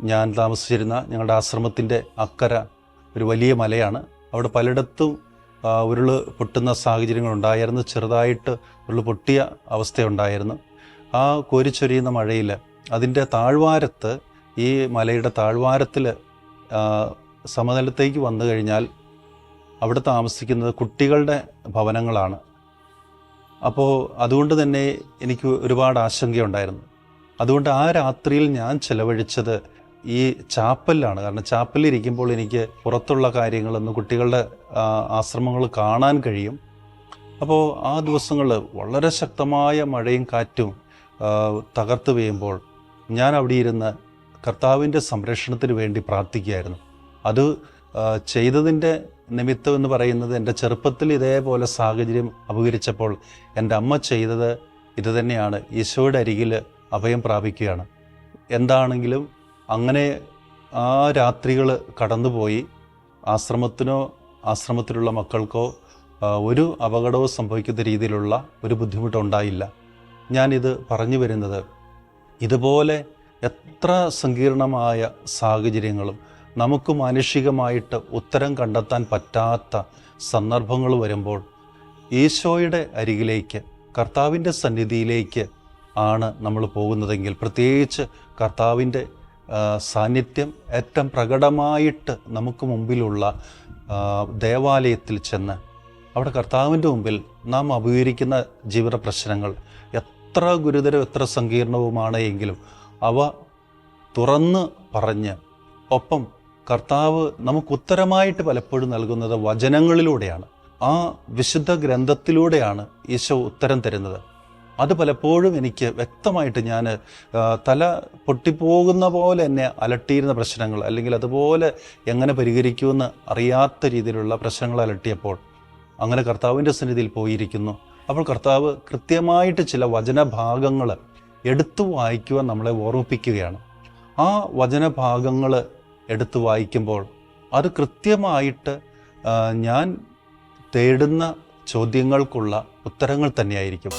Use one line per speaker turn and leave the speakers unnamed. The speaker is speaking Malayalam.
ഞാൻ താമസിച്ചിരുന്ന ഞങ്ങളുടെ ആശ്രമത്തിന്റെ അക്കര ഒരു വലിയ മലയാണ്. അവിടെ പലയിടത്തും ഉരുൾ പൊട്ടുന്ന സാഹചര്യങ്ങളുണ്ടായിരുന്നു ചെറുതായിട്ട് ഉരുൾ പൊട്ടിയ അവസ്ഥയുണ്ടായിരുന്നു. ആ കോരിച്ചൊരിയുന്ന മഴയിൽ അതിന്റെ താഴ്വാരത്ത് ഈ മലയുടെ താഴ്വാരത്തിൽ സമതലത്തേക്ക് വന്നു കഴിഞ്ഞാൽ അവിടെ താമസിക്കുന്നത് കുട്ടികളുടെ ഭവനങ്ങളാണ്. അപ്പോൾ അതുകൊണ്ട് തന്നെ എനിക്ക് ഒരുപാട് ആശങ്കയുണ്ടായിരുന്നു. അതുകൊണ്ട് ആ രാത്രിയിൽ ഞാൻ ചെലവഴിച്ചത് ഈ ചാപ്പലിലാണ്. കാരണം ചാപ്പലിൽ ഇരിക്കുമ്പോൾ എനിക്ക് പുറത്തുള്ള കാര്യങ്ങളൊന്നും കുട്ടികളുടെ ആശ്രമങ്ങൾ കാണാൻ കഴിയും. അപ്പോൾ ആ ദിവസങ്ങളിൽ വളരെ ശക്തമായ മഴയും കാറ്റും തകർത്ത് പെയ്യുമ്പോൾ ഞാൻ അവിടെ ഇരുന്ന് കർത്താവിന്റെ സംരക്ഷണത്തിന് വേണ്ടി പ്രാർത്ഥിക്കുകയായിരുന്നു. അത് ചെയ്തതിന്റെ നിമിത്തം എന്ന് പറയുന്നത് എന്റെ ചെറുപ്പത്തിൽ ഇതേപോലെ സാഹചര്യം അപകരിച്ചപ്പോൾ എന്റെ അമ്മ ചെയ്തത് ഇതുതന്നെയാണ്. ഈശോയുടെ അരികിൽ അഭയം പ്രാപിക്കുകയാണ്. എന്താണെങ്കിലും അങ്ങനെ ആ രാത്രികൾ കടന്നുപോയി. ആശ്രമത്തിനോ ആശ്രമത്തിലുള്ള മക്കൾക്കോ ഒരു അപകടവും സംഭവിക്കുന്ന രീതിയിലുള്ള ഒരു ബുദ്ധിമുട്ടുണ്ടായില്ല. ഞാനിത് പറഞ്ഞു വരുന്നത്. ഇതുപോലെ എത്ര സങ്കീർണമായ സാഹചര്യങ്ങളും നമുക്ക് മാനുഷികമായിട്ട് ഉത്തരം കണ്ടെത്താൻ പറ്റാത്ത സന്ദർഭങ്ങൾ വരുമ്പോൾ ഈശോയുടെ അരികിലേക്ക് കർത്താവിന്റെ സന്നിധിയിലേക്ക് ആണ് നമ്മൾ പോകുന്നതെങ്കിൽ പ്രത്യേകിച്ച് കർത്താവിന്റെ സാന്നിധ്യം ഏറ്റവും പ്രകടമായിട്ട് നമുക്ക് മുമ്പിലുള്ള ദേവാലയത്തിൽ ചെന്ന് അവിടെ കർത്താവിന്റെ മുമ്പിൽ നാം അഭിമുഖീകരിക്കുന്ന ജീവിത പ്രശ്നങ്ങൾ എത്ര ഗുരുതരവും എത്ര സങ്കീർണവുമാണ് എങ്കിലും അവ തുറന്ന് പറഞ്ഞ് ഒപ്പം കർത്താവ് നമുക്ക് ഉത്തരമായിട്ട് പലപ്പോഴും നൽകുന്നത് വചനങ്ങളിലൂടെയാണ്. ആ വിശുദ്ധ ഗ്രന്ഥത്തിലൂടെയാണ് ഈശോ ഉത്തരം തരുന്നത്. അത് പലപ്പോഴും എനിക്ക് വ്യക്തമായിട്ട് ഞാൻ തല പൊട്ടിപ്പോകുന്ന പോലെ എന്നെ അലട്ടിയിരുന്ന പ്രശ്നങ്ങൾ അല്ലെങ്കിൽ അതുപോലെ എങ്ങനെ പരിഹരിക്കുമെന്ന് അറിയാത്ത രീതിയിലുള്ള പ്രശ്നങ്ങൾ അലട്ടിയപ്പോൾ അങ്ങനെ കർത്താവിന്റെ സന്നിധിയിൽ പോയിരിക്കുന്നു. അപ്പോൾ കർത്താവ് കൃത്യമായിട്ട് ചില വചനഭാഗങ്ങൾ എടുത്തു വായിക്കുവാൻ നമ്മളെ ഓർമ്മിപ്പിക്കുകയാണ്. ആ വചനഭാഗങ്ങൾ എടുത്തു വായിക്കുമ്പോൾ അത് കൃത്യമായിട്ട് ഞാൻ തേടുന്ന ചോദ്യങ്ങൾക്കുള്ള ഉത്തരങ്ങൾ തന്നെയായിരിക്കും.